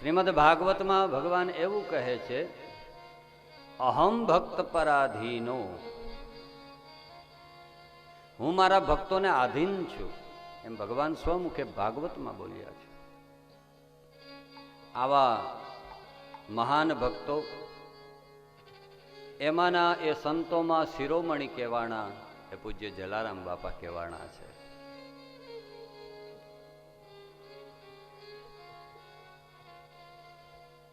શ્રીમદ ભાગવતમાં ભગવાન એવું કહે છે, અહમ ભક્ત પરાધીનો. હું મારા ભક્તોને આધીન છું. એમ ભગવાન સ્વમુખે ભાગવતમાં બોલ્યા છે. આવા મહાન ભક્તો, એમાંના એ સંતોમાં શિરોમણી કહેવાના એ પૂજ્ય જલારામ બાપા કહેવાના છે.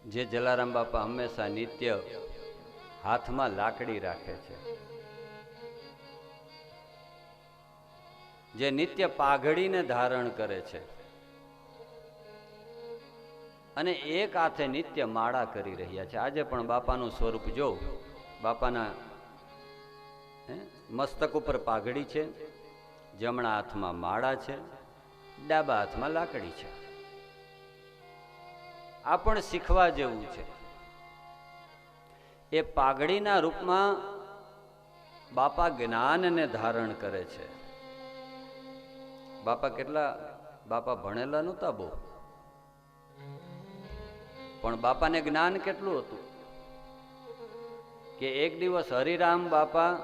જે જલારામ બાપા હંમેશા નિત્ય હાથમાં લાકડી રાખે છે. જે નિત્ય પાઘડીને ધારણ કરે છે. અને એક હાથે નિત્ય માળા કરી રહ્યા છે. આજે પણ બાપાનું સ્વરૂપ જો, બાપાના મસ્તક ઉપર પાઘડી છે, જમણા હાથમાં માળા છે, ડાબા હાથમાં લાકડી છે. આ પણ શીખવા જેવું છે. એ પાઘડીના રૂપમાં બાપા જ્ઞાનને ધારણ કરે છે. બાપા કેટલા? બાપા ભણેલા નહોતા બહુ. પણ બાપાને જ્ઞાન કેટલું હતું? કે એક દિવસ હરિરામ બાપા,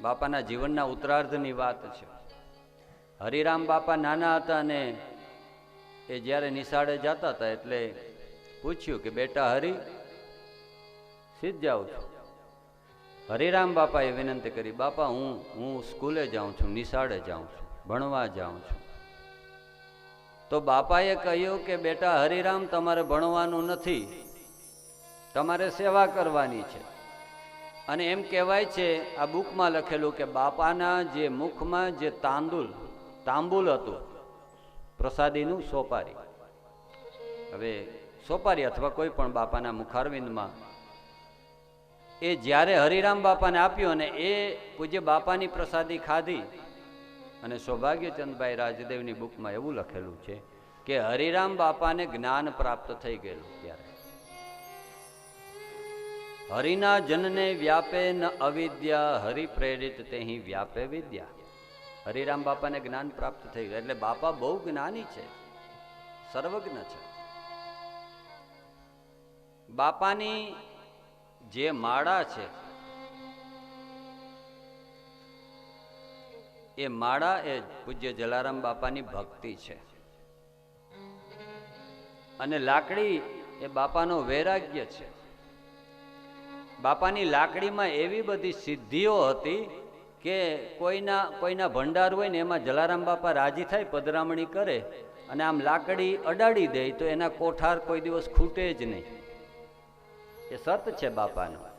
બાપાના જીવનના ઉત્તરાર્ધની વાત છે. હરિરામ બાપા નાના હતા અને એ જ્યારે નિશાળે જતા હતા એટલે પૂછ્યું કે, બેટા હરિ, સીધ જાઉં છું. હરિરામ બાપાએ વિનંતી કરી, બાપા, હું હું સ્કૂલે જાઉં છું, નિશાળે જાઉં છું, ભણવા જાઉં છું. તો બાપાએ કહ્યું કે, બેટા હરિરામ, તમારે ભણવાનું નથી, તમારે સેવા કરવાની છે. અને એમ કહેવાય છે, આ બુકમાં લખેલું કે, બાપાના જે મુખમાં જે તાંદુલ, તાંબુલ હતું પ્રસાદીનું સોપારી. હવે સોપારી અથવા કોઈ પણ બાપાના મુખારવિંદમાં એ જ્યારે હરિરામ બાપાને આપ્યું અને એ પૂજ્ય બાપાની પ્રસાદી ખાધી અને સૌભાગ્યચંદભાઈ રાજદેવની બુકમાં એવું લખેલું છે કે હરિરામ બાપાને જ્ઞાન પ્રાપ્ત થઈ ગયેલું ત્યારે. હરિના જનને વ્યાપે ન અવિદ્યા હરિ પ્રેરિત તેહી વ્યાપે વિદ્યા. હરિરામ બાપાને જ્ઞાન પ્રાપ્ત થઈ ગયું. એટલે બાપા બહુ જ્ઞાની છે. સર્વજ્ઞ છે. બાપાની જે માળા છે, એ માળા એ પૂજ્ય જલારામ બાપાની ભક્તિ છે. અને લાકડી એ બાપાનો વૈરાગ્ય છે. બાપાની લાકડીમાં એવી બધી સિદ્ધિઓ હતી કે કોઈના કોઈના ભંડાર હોય ને એમાં જલારામ બાપા રાજી થાય, પધરામણી કરે અને આમ લાકડી અડાડી દે, તો એના કોઠાર કોઈ દિવસ ખૂટે જ નહીં. એ સત છે બાપાનો.